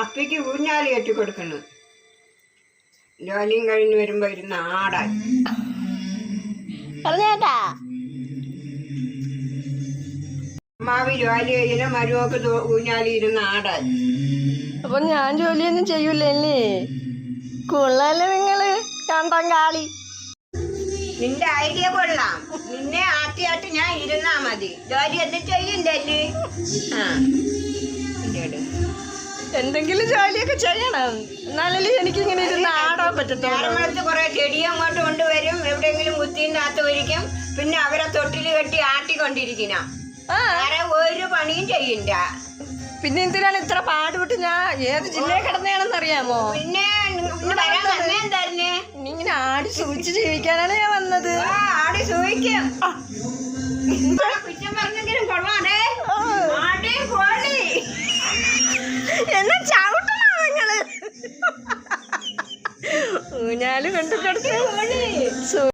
അപ്പയ്ക്ക് ഊഞ്ഞാൽ കെട്ടി കൊടുക്കണ് ജോലിയും കഴിഞ്ഞ് വരുമ്പോ ഇരുന്ന് ആടാൻ പറഞ്ഞേട്ടാ അമ്മാവി ജോലി കഴിഞ്ഞ മരുമക്ക് ഊഞ്ഞാലി ഇരുന്ന് ആടാൻ അപ്പൊ ഞാൻ ജോലിയൊന്നും ചെയ്യൂലല്ലേ കൊള്ളാല്ലേ നിങ്ങൾ കണ്ടം കാളി നിന്റെ ഐഡിയ കൊള്ളാം. നിന്നെ ആട്ടി ആട്ടി ഞാൻ ഇരുന്നാ മതി. ജോലി ഒന്നും ചെയ്യണ്ടല്ലേ? ആ. എന്തെങ്കിലും ജോലിയൊക്കെ ചെയ്യണം. എന്നാലല്ലേ എനിക്ക് ഇങ്ങനെ ഇരുന്ന് ആടാൻ പറ്റത്തുള്ളൂ. കുറെ ചെടി അങ്ങോട്ട് കൊണ്ടുവരും. എവിടെയെങ്കിലും കുത്തിനകത്ത് ഒരിക്കും പിന്നെ അവരെ തൊട്ടിൽ കെട്ടി ആട്ടിക്കൊണ്ടിരിക്കുന്ന ആ. വേറെ ഒരു പണിയും ചെയ്യണ്ട പിന്നെ എന്തിനാണ് ഇത്ര പാടുപെട്ട് ഞാൻ ഏത് ജില്ലയിൽ കിടന്നതാണെന്ന് അറിയാമോ? പിന്നെ ഇങ്ങനെ ആടി സൂക്ഷിച്ച് ജീവിക്കാനാണ് ഞാൻ വന്നത്. ആടി സൂഹിക്കും ഊഞ്ഞാൽ കണ്ടു കിടത്തി